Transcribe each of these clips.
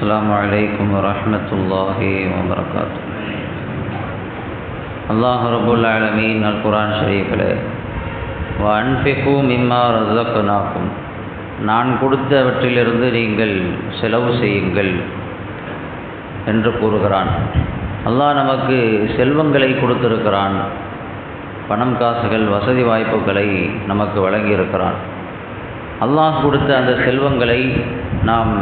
السلام عليكم ورحمة الله وبركاته அல்லாஹ் ரபுல் ஆலமீன் அல் குரான் ஷரீஃபில் அன்பிகு மிம்மா ரசக்னாக்கும் நான் கொடுத்தவற்றிலிருந்து நீங்கள் செலவு செய்யுங்கள் என்று கூறுகிறான் அல்லாஹ் நமக்கு செல்வங்களை கொடுத்திருக்கிறான் பணம் காசுகள் வசதி வாய்ப்புகளை நமக்கு வழங்கியிருக்கிறான் அல்லாஹ் கொடுத்த அந்த செல்வங்களை நாம்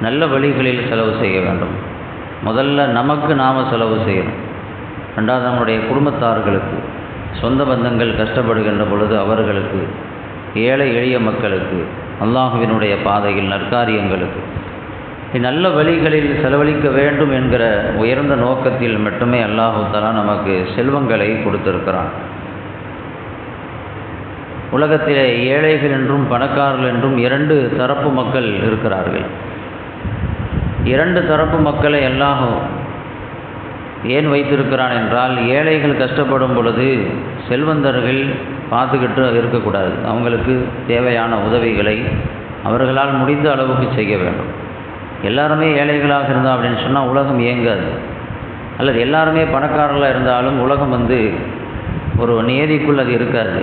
நல்ல வழிகளில் செலவு செய்ய வேண்டும். முதல்ல நமக்கு நாம் செலவு செய்யணும். ரெண்டாவது நம்முடைய குடும்பத்தார்களுக்கு சொந்த பந்தங்கள் கஷ்டப்படுகின்ற பொழுது அவர்களுக்கு ஏழை எளிய மக்களுக்கு அல்லாஹுவினுடைய பாதையில் நற்காரியங்களுக்கு நல்ல வழிகளில் செலவழிக்க வேண்டும் என்கிற உயர்ந்த நோக்கத்தில் மட்டுமே அல்லாஹு தலா நமக்கு செல்வங்களை கொடுத்திருக்கிறான். உலகத்திலே ஏழைகள் என்றும் பணக்காரர்கள் என்றும் இரண்டு தரப்பு மக்கள் இருக்கிறார்கள். இரண்டு தரப்பு மக்களை எல்லாம் ஏன் வைத்திருக்கிறான் என்றால் ஏழைகள் கஷ்டப்படும் பொழுது செல்வந்தர்கள் பார்த்துக்கிட்டு இருக்கக்கூடாது. அவங்களுக்கு தேவையான உதவிகளை அவர்களால் முடிந்த அளவுக்கு செய்ய வேண்டும். எல்லாருமே ஏழைகளாக இருந்தோம் அப்படின்னு சொன்னால் உலகம் இயங்காது. அல்லது எல்லாருமே பணக்காரர்களாக இருந்தாலும் உலகம் வந்து ஒரு நியதிக்குள் அது இருக்காது.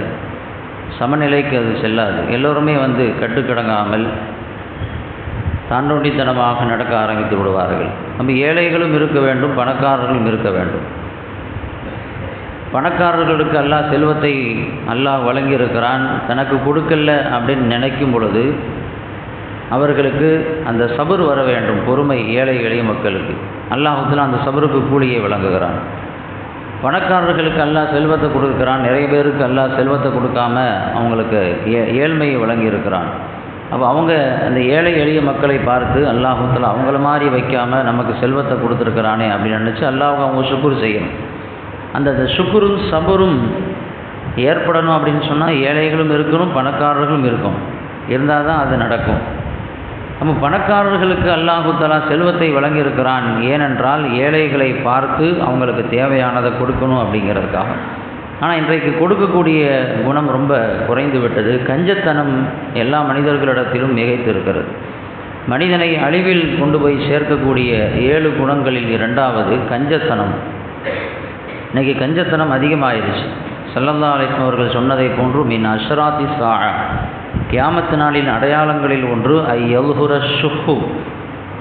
சமநிலைக்கு அது செல்லாது. எல்லோருமே வந்து கட்டுக்கடங்காமல் தாண்டோண்டித்தனமாக நடக்க ஆரம்பித்து விடுவார்கள். நம்ம ஏழைகளும் இருக்க வேண்டும் பணக்காரர்களும் இருக்க வேண்டும். பணக்காரர்களுக்கு அல்லாஹ் செல்வத்தை அல்லாஹ் வழங்கியிருக்கிறான். தனக்கு கொடுக்கல அப்படின்னு நினைக்கும் பொழுது அவர்களுக்கு அந்த சபர் வர வேண்டும் பொறுமை ஏழை எளிய மக்களுக்கு. அல்லாஹத்தில் அந்த சபருக்கு கூலியை வழங்குகிறான். பணக்காரர்களுக்கு அல்லாஹ் செல்வத்தை கொடுக்குறான். நிறைய பேருக்கு அல்லாஹ் செல்வத்தை கொடுக்காம அவங்களுக்கு ஏ ஏழ்மையை வழங்கியிருக்கிறான். அப்போ அவங்க அந்த ஏழை எளிய மக்களை பார்த்து அல்லாஹத்தில் அவங்கள மாதிரி வைக்காமல் நமக்கு செல்வத்தை கொடுத்துருக்குறானே அப்படின்னு நினச்சி அல்லாஹ் அவங்க சுக்குர் செய்யணும். அந்த சுக்குரும் சபரும் ஏற்படணும் அப்படின்னு சொன்னால் ஏழைகளும் இருக்கணும் பணக்காரர்களும் இருக்கும் இருந்தால் தான் அது நடக்கும். நம்ம பணக்காரர்களுக்கு அல்லாஹுத்தலா செல்வத்தை வழங்கியிருக்கிறான். ஏனென்றால் ஏழைகளை பார்த்து அவங்களுக்கு தேவையானதை கொடுக்கணும் அப்படிங்கிறதுக்காக. ஆனால் இன்றைக்கு கொடுக்கக்கூடிய குணம் ரொம்ப குறைந்து விட்டது. கஞ்சத்தனம் எல்லா மனிதர்களிடத்திலும் மிகைத்து இருக்கிறது மனிதனை அழிவில் கொண்டு போய் சேர்க்கக்கூடிய ஏழு குணங்களில் இரண்டாவது கஞ்சத்தனம். இன்றைக்கி கஞ்சத்தனம் அதிகமாயிருச்சு. சல்லல்லா அலிஸ்லாம் அவர்கள் சொன்னதை போன்று மின் அஷ்ராத்தி சா கியாமத்து நாளின் அடையாளங்களில் ஒன்று ஐ எல்ஹுர ஷுஹு.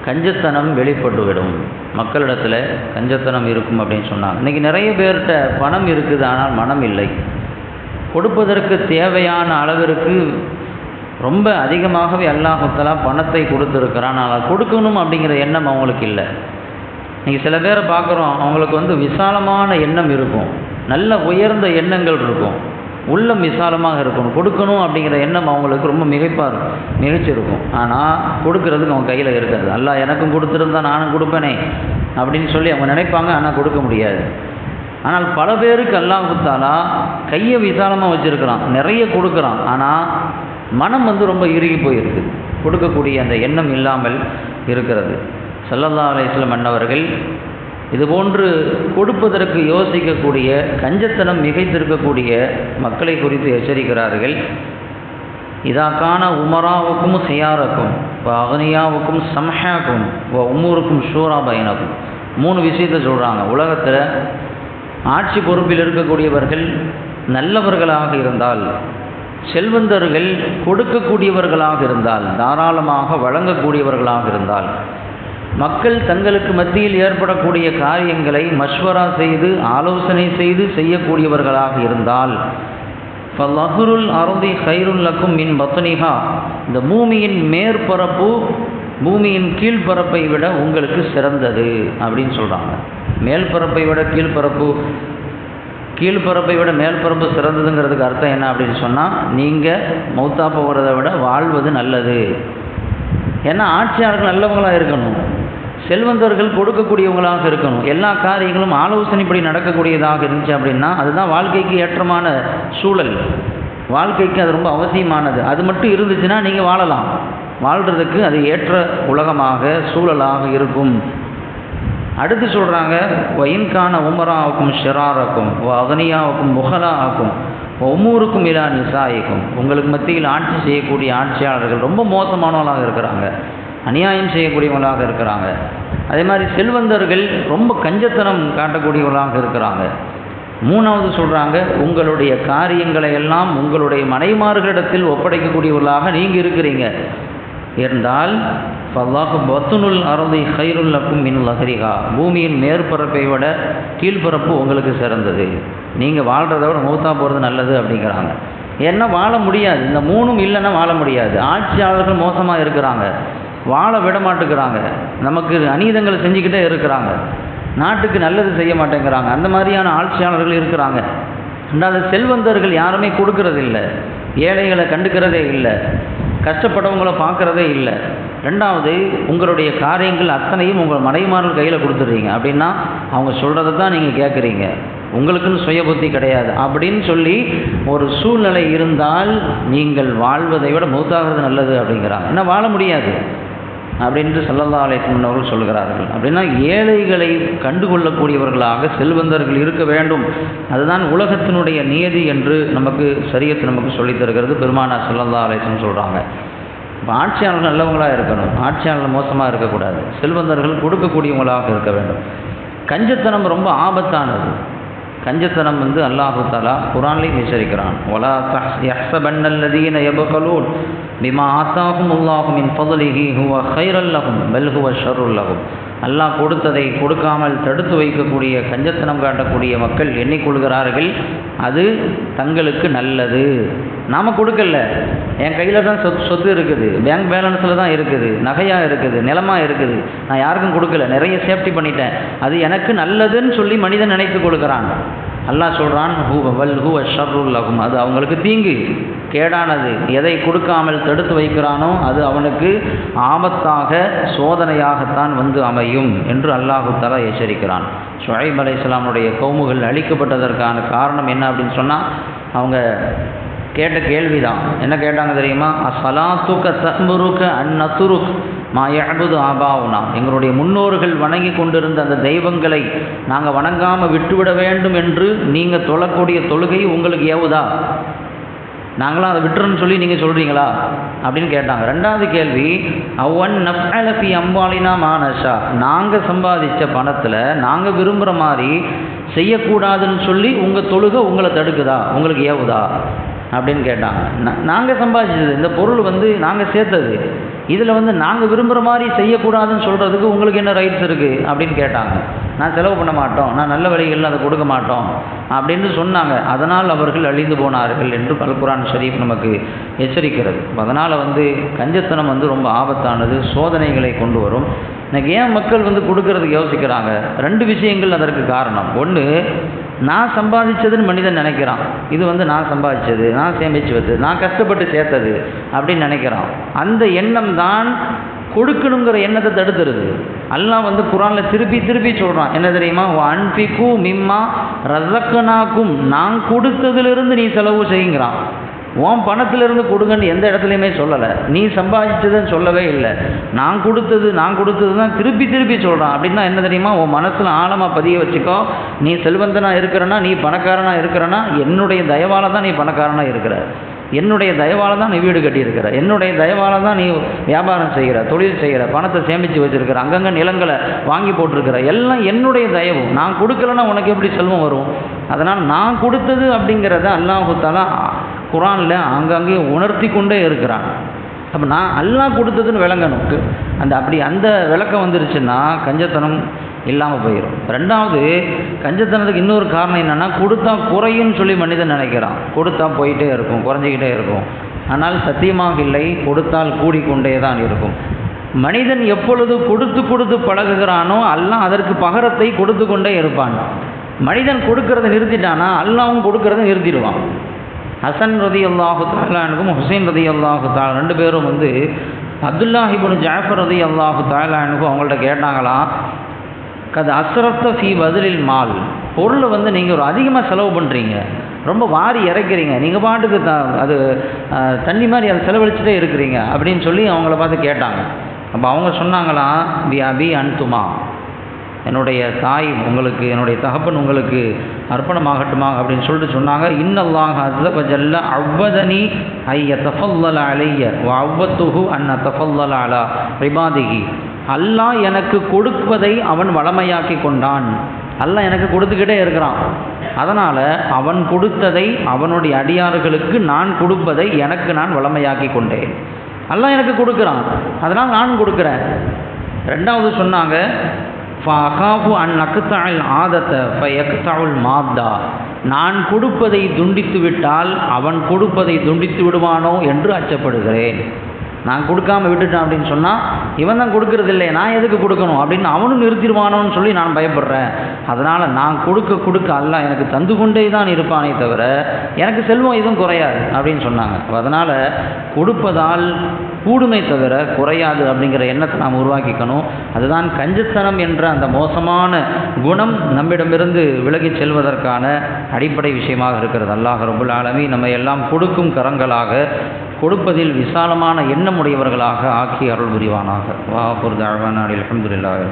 கஞ்சத்தனம் வெளிப்பட்டுவிடும். மக்களிடத்தில் கஞ்சத்தனம் இருக்கும் அப்படின்னு சொன்னாங்க. இன்றைக்கி நிறைய பேர்கிட்ட பணம் இருக்குது ஆனால் மனம் இல்லை. கொடுப்பதற்கு தேவையான அளவிற்கு ரொம்ப அதிகமாகவே அல்லாஹுத்தலா பணத்தை கொடுத்துருக்கிறான். ஆனால் கொடுக்கணும் அப்படிங்கிற எண்ணம் அவங்களுக்கு இல்லை. இன்றைக்கி சில பேரை பார்க்குறோம் அவங்களுக்கு வந்து விசாலமான எண்ணம் இருக்கும். நல்ல உயர்ந்த எண்ணங்கள் இருக்கும். உள்ளம் விசாலமாக இருக்கணும். கொடுக்கணும் அப்படிங்கிற எண்ணம் அவங்களுக்கு ரொம்ப மிகைப்பாக இருக்கும். மிகைச்சிருக்கும் ஆனால் கொடுக்கறதுக்கு அவங்க கையில் இருக்காது. அல்லா எனக்கும் கொடுத்துருந்தா நானும் கொடுப்பேனே அப்படின்னு சொல்லி அவங்க நினைப்பாங்க. ஆனால் கொடுக்க முடியாது. ஆனால் பல பேருக்கு எல்லாம் கொடுத்தாலா கையை விசாலமாக வச்சுருக்கிறான். நிறைய கொடுக்குறான். ஆனால் மனம் வந்து ரொம்ப இறுகி போயிருக்கு. கொடுக்கக்கூடிய அந்த எண்ணம் இல்லாமல் இருக்கிறது. சல்லல்லா அலிஸ்லம் மன்னவர்கள் இதுபோன்று கொடுப்பதற்கு யோசிக்கக்கூடிய கஞ்சத்தனம் மிகைத்திருக்கக்கூடிய மக்களை குறித்து எச்சரிக்கிறார்கள். இதாக்கான உமராவுக்கும் செய்யாருக்கும் இப்போ அகனியாவுக்கும் சம்ஹாக்கும் இப்போ உம்மூருக்கும் ஷூரா பயனக்கும் மூணு விஷயத்தை சொல்கிறாங்க உலகத்தில் ஆட்சி பொறுப்பில் இருக்கக்கூடியவர்கள் நல்லவர்களாக இருந்தால் செல்வந்தர்கள் கொடுக்கக்கூடியவர்களாக இருந்தால் தாராளமாக வழங்கக்கூடியவர்களாக இருந்தால் மக்கள் தங்களுக்கு மத்தியில் ஏற்படக்கூடிய காரியங்களை மஷ்வரா செய்து ஆலோசனை செய்து செய்யக்கூடியவர்களாக இருந்தால் ஃபல்லஹுருல் அருதி ஹைருல்லக்கும் மின் பத்னிஹா இந்த பூமியின் மேற்பரப்பு பூமியின் கீழ்ப்பரப்பை விட உங்களுக்கு சிறந்தது அப்படின்னு சொல்கிறாங்க மேல்பரப்பை விட கீழ்ப்பரப்பு கீழ்ப்பரப்பை விட மேல்பரப்பு சிறந்ததுங்கிறதுக்கு அர்த்தம் என்ன அப்படின்னு சொன்னால் நீங்கள் மௌத்தா போகிறத விட வாழ்வது நல்லது. ஏன்னா ஆட்சியாளர்கள் நல்லவங்களாக இருக்கணும். செல்வந்தர்கள் கொடுக்கக்கூடியவங்களாக இருக்கணும். எல்லா காரியங்களும் ஆலோசனைப்படி நடக்கக்கூடியதாக இருந்துச்சு அப்படின்னா அதுதான் வாழ்க்கைக்கு ஏற்றமான சூழல். வாழ்க்கைக்கு அது ரொம்ப அவசியமானது. அது மட்டும் இருந்துச்சுன்னா நீங்கள் வாழலாம். வாழ்கிறதுக்கு அது ஏற்ற உலகமாக சூழலாக இருக்கும். அடுத்து சொல்கிறாங்க வயின்கான உமராவுக்கும் ஷெராரக்கும் அகனியாவுக்கும் முகலாவுக்கும் ஒவ்வொருக்கும் இலா நிசாயிக்கும். உங்களுக்கு மத்தியில் ஆட்சி செய்யக்கூடிய ஆட்சியாளர்கள் ரொம்ப மோசமானவங்களாக இருக்கிறாங்க. அநியாயம் செய்யக்கூடியவங்களாக இருக்கிறாங்க. அதே மாதிரி செல்வந்தர்கள் ரொம்ப கஞ்சத்தனம் காட்டக்கூடியவர்களாக இருக்கிறாங்க. மூணாவது சொல்கிறாங்க உங்களுடைய காரியங்களை எல்லாம் உங்களுடைய மனைமார்களிடத்தில் ஒப்படைக்கக்கூடியவர்களாக நீங்கள் இருக்கிறீங்க. இருந்தால் ஃபல்லாஹு பத்துனுல் அறதை ஹைருல்லக்கும் மின் லஹரிகா பூமியின் மேற்பரப்பை விட கீழ்ப்பரப்பு உங்களுக்கு சிறந்தது. நீங்கள் வாழ்கிறத விட மூத்தா போகிறது நல்லது அப்படிங்கிறாங்க. ஏன்னா வாழ முடியாது. இந்த மூணும் இல்லைன்னா வாழ முடியாது. ஆட்சியாளர்கள் மோசமாக இருக்கிறாங்க. வாழ விட மாட்டேங்கிறாங்க. நமக்கு அநீதங்களை செஞ்சுக்கிட்டே இருக்கிறாங்க. நாட்டுக்கு நல்லது செய்ய மாட்டேங்கிறாங்க. அந்த மாதிரியான ஆட்சியாளர்கள் இருக்கிறாங்க. ரெண்டாவது செல்வந்தர்கள் யாருமே கொடுக்கறது இல்லை ஏழைகளை கண்டுக்கிறதே இல்லை. கஷ்டப்பட்டவங்கள பார்க்குறதே இல்லை. ரெண்டாவது உங்களுடைய காரியங்கள் அத்தனையும் உங்கள் மனைவிமார்கள் கையில் கொடுத்துட்றீங்க. அப்படின்னா அவங்க சொல்கிறத தான் நீங்கள் கேட்குறீங்க உங்களுக்குன்னு சுய புத்தி கிடையாது. அப்படின்னு சொல்லி ஒரு சூழ்நிலை இருந்தால் நீங்கள் வாழ்வதை விட மூத்தாகிறது நல்லது அப்படிங்கிறாங்க. என்ன வாழ முடியாது. அப்படின்ட்டு சல்லல்லா அலைக்கும் அவர்கள் சொல்கிறார்கள் அப்படின்னா ஏழைகளை கண்டுகொள்ளக்கூடியவர்களாக செல்வந்தர்கள் இருக்க வேண்டும். அதுதான் உலகத்தினுடைய நியதி என்று நமக்கு சரியத்து நமக்கு சொல்லித் தருகிறது. பெருமானா சல்லல்லா அலைக்கும் சொல்கிறாங்க இப்போ ஆட்சியாளர்கள் நல்லவங்களாக இருக்கணும். ஆட்சியாளர்கள் மோசமாக இருக்கக்கூடாது. செல்வந்தர்கள் கொடுக்கக்கூடியவங்களாக இருக்க வேண்டும். கஞ்சத்தனம் ரொம்ப ஆபத்தானது. கஞ்சத்தனம் வந்து அல்லாஹு தாலா குரான்லையும் எச்சரிக்கிறான் ஒலா யஹ்சபன்னல்லதீன யபகலூன் பிமா ஆத்தாகும் உல்லாஹும் இன் ஃபதலிஹி ஹுவ ஹைரல்லகும் பல் ஷருல்லகும் அல்லாஹ் கொடுத்ததை கொடுக்காமல் தடுத்து வைக்கக்கூடிய கஞ்சத்தனம் காட்டக்கூடிய மக்கள் எண்ணிக்கொள்கிறார்கள் அது தங்களுக்கு நல்லது நாம் கொடுக்கல. என் கையில் தான் சொத்து சொத்து இருக்குது. பேங்க் பேலன்ஸில் தான் இருக்குது. நகையாக இருக்குது. நிலமாக இருக்குது. நான் யாருக்கும் கொடுக்கல. நிறைய சேஃப்டி பண்ணிட்டேன். அது எனக்கு நல்லதுன்னு சொல்லி மனிதன் நினைத்து கொடுக்குறான். அல்லாஹ் சொல்கிறான் ஹூ வல் ஹூ ஷர்ருல்லகும் அது அவங்களுக்கு தீங்கு. கேடானது. எதை கொடுக்காமல் தடுத்து வைக்கிறானோ அது அவனுக்கு ஆபத்தாக சோதனையாகத்தான் வந்து அமையும் என்று அல்லாஹு தலா எச்சரிக்கிறான். ஷுஹைப் அலை இஸ்லாமுடைய கவுமுகள் அழிக்கப்பட்டதற்கான காரணம் என்ன அப்படின்னு சொன்னால் அவங்க கேட்ட கேள்வி தான் என்ன கேட்டாங்க தெரியுமா? அசலாத்துக்க தமுருக்க அந்நத்துருக் மாயபுது ஆபாவுனா. எங்களுடைய முன்னோர்கள் வணங்கி கொண்டிருந்த அந்த தெய்வங்களை நாங்கள் வணங்காமல் விட்டுவிட வேண்டும் என்று நீங்கள் தொழக்கூடிய தொழுகை உங்களுக்கு ஏவுதா? நாங்களாம் அதை விட்டுறோன்னு சொல்லி நீங்கள் சொல்கிறீங்களா அப்படின்னு கேட்டாங்க. ரெண்டாவது கேள்வி அவன் நஃபி அம்பாலினா மானஷா நாங்கள் சம்பாதித்த பணத்தில் நாங்கள் விரும்புகிற மாதிரி செய்யக்கூடாதுன்னு சொல்லி உங்கள் தொழுகை உங்களை தடுக்குதா? உங்களுக்கு ஏவுதா? அப்படின்னு கேட்டாங்க. நாங்கள் சம்பாதிச்சது இந்த பொருள் வந்து நாங்கள் சேர்த்தது. இதில் வந்து நாங்கள் விரும்புகிற மாதிரி செய்யக்கூடாதுன்னு சொல்கிறதுக்கு உங்களுக்கு என்ன ரைட்ஸ் இருக்குது அப்படின்னு கேட்டாங்க. நான் செலவு பண்ண மாட்டோம். நான் நல்ல வழிகளில் அதை கொடுக்க மாட்டோம். அப்படின்னு சொன்னாங்க. அதனால் அவர்கள் அழிந்து போனார்கள் என்று அல்குரான் ஷரீஃப் நமக்கு எச்சரிக்கிறது. அதனால் வந்து கஞ்சத்தனம் வந்து ரொம்ப ஆபத்தானது. சோதனைகளை கொண்டு வரும். இன்னைக்கு ஏன் மக்கள் வந்து கொடுக்கறதுக்கு யோசிக்கிறாங்க? ரெண்டு விஷயங்கள் அதற்கு காரணம். ஒன்று நான் சம்பாதிச்சதுன்னு மனிதன் நினைக்கிறான். இது வந்து நான் சம்பாதிச்சது நான் சேமிச்சு வச்சது நான் கஷ்டப்பட்டு சேர்த்தது அப்படின்னு நினைக்கிறான். அந்த எண்ணம் தான் கொடுக்கணுங்கிற எண்ணத்தை தடுத்துருது. அல்லாஹ் வந்து குரானில் திருப்பி திருப்பி சொல்கிறான் என்ன தெரியுமா? அன்பிக்கும் மிம்மா ரசக்கனாக்கும் நான் கொடுத்ததுலேருந்து நீ செலவு செய்யுங்கிறான். உன் பணத்திலிருந்து கொடுங்கன்னு எந்த இடத்துலையுமே சொல்லலை. நீ சம்பாதிச்சதுன்னு சொல்லவே இல்லை. நான் கொடுத்தது நான் கொடுத்தது தான் திருப்பி திருப்பி சொல்கிறான் அப்படின்னா என்ன தெரியுமா? உன் மனசில் ஆழமாக பதிய வச்சுக்கோ. நீ செல்வந்தனாக இருக்கிறனா நீ பணக்காரனாக இருக்கிறனா என்னுடைய தயவால் தான் நீ பணக்காரனாக இருக்கிற. என்னுடைய தயவால் தான் நீ வீடு கட்டியிருக்கிற. என்னுடைய தயவால் தான் நீ வியாபாரம் செய்கிற தொழில் செய்கிற பணத்தை சேமித்து வச்சுருக்கிற அங்கங்கே நிலங்களை வாங்கி போட்டிருக்கிற. எல்லாம் என்னுடைய தயவு நான் கொடுக்கலன்னா உனக்கு எப்படி செல்வம் வரும்? அதனால் நான் கொடுத்தது அப்படிங்கிறத அல்லாஹுத்தாலா குரானில் அங்கங்கே உணர்த்தி கொண்டே இருக்கிறான். அப்போ நான் அல்லாஹ் கொடுத்ததுன்னு விளங்கணும். அந்த அப்படி அந்த விளக்கம் வந்துருச்சுன்னா கஞ்சத்தனம் இல்லாமல் போயிடும் ரெண்டாவது கஞ்சத்தனத்துக்கு இன்னொரு காரணம் என்னென்னா கொடுத்தா குறையும்னு சொல்லி மனிதன் நினைக்கிறான். கொடுத்தா போயிட்டே இருக்கும் குறைஞ்சிக்கிட்டே இருக்கும். ஆனால் சத்தியமாக இல்லை கொடுத்தால் கூடிக்கொண்டே தான் இருக்கும். மனிதன் எப்பொழுது கொடுத்து கொடுத்து பழகுகிறானோ அல்லாம் அதற்கு பகரத்தை கொடுத்து கொண்டே இருப்பான். மனிதன் கொடுக்கறத நிறுத்திட்டானா அல்லாவும் கொடுக்கறத நிறுத்திடுவான். ஹசன் ரதி அல்லாஹு தாலானுக்கும் ஹுசைன் ரதி அல்லாஹு தாலா ரெண்டு பேரும் வந்து அப்துல்லாஹிபுன் ஜாஃபர் ரதி அல்லாஹு தாலானுக்கும் அவங்கள்ட்ட கேட்டாங்களாம் கது அஸ்ரத்த ஃபி பதிலில் மால். பொருளை வந்து நீங்கள் ஒரு அதிகமாக செலவு பண்ணுறீங்க ரொம்ப வாரி இறக்கிறீங்க. நீங்கள் பாட்டுக்கு த அது தண்ணி மாதிரி அதை செலவழிச்சுட்டே இருக்கிறீங்க அப்படின்னு சொல்லி அவங்கள பார்த்து கேட்டாங்க. அப்போ அவங்க சொன்னாங்களாம் பி அபி அன்துமா. என்னுடைய தாய் உங்களுக்கு என்னுடைய தகப்பன் உங்களுக்கு அர்ப்பணமாகட்டுமா அப்படின்னு சொல்லிட்டு சொன்னாங்க. இன்னல்லாக அஸ்ஸ அவ்வதனி ஐய தஃபல்லல அலைய அவ்வத்துஹு அன்ன தஃபல்லல அலா ரிபாதிகி அல்லாஹ் எனக்கு கொடுப்பதை அவன் வளமையாக்கி கொண்டான். அல்லாஹ் எனக்கு கொடுத்துக்கிட்டே இருக்கிறான். அதனால் அவன் கொடுத்ததை அவனுடைய அடியார்களுக்கு நான் கொடுப்பதை எனக்கு நான் வளமையாக்கி கொண்டேன். அல்லாஹ் எனக்கு கொடுக்குறான். அதனால் நான் கொடுக்குறேன். ரெண்டாவது சொன்னாங்க ஃபகாஃபு அன் நக்குத்தாள் ஆதத்தை ஃப எக்குத்தாவுல் மாப்தா நான் கொடுப்பதை துண்டித்து விட்டால் அவன் கொடுப்பதை துண்டித்து விடுவானோ என்று அச்சப்படுகிறேன். நான் கொடுக்காம விட்டுட்டேன் அப்படின்னு சொன்னால் இவன் தான் கொடுக்கறது இல்லை நான் எதுக்கு கொடுக்கணும் அப்படின்னு அவனும் நிறுத்திடுவானோன்னு சொல்லி நான் பயப்படுறேன். அதனால் நான் கொடுக்க கொடுக்க அல்ல எனக்கு தந்து கொண்டே தான் இருப்பானே தவிர எனக்கு செல்வம் எதுவும் குறையாது அப்படின்னு சொன்னாங்க. அதனால் கொடுப்பதால் கூடுமை தவிர குறையாது அப்படிங்கிற எண்ணத்தை நாம் உருவாக்கிக்கணும். அதுதான் கஞ்சத்தனம் என்ற அந்த மோசமான குணம் நம்மிடமிருந்து விலகிச் செல்வதற்கான அடிப்படை விஷயமாக இருக்கிறது. அல்லாஹ் ரபுல் ஆலமி நம்ம எல்லாம் கொடுக்கும் கரங்களாக கொடுப்பதில் விசாலமான எண்ணமுடையவர்களாக ஆக்கி அருள் புரிவானாக. வா பொருள் அலமதுல்லாஹ்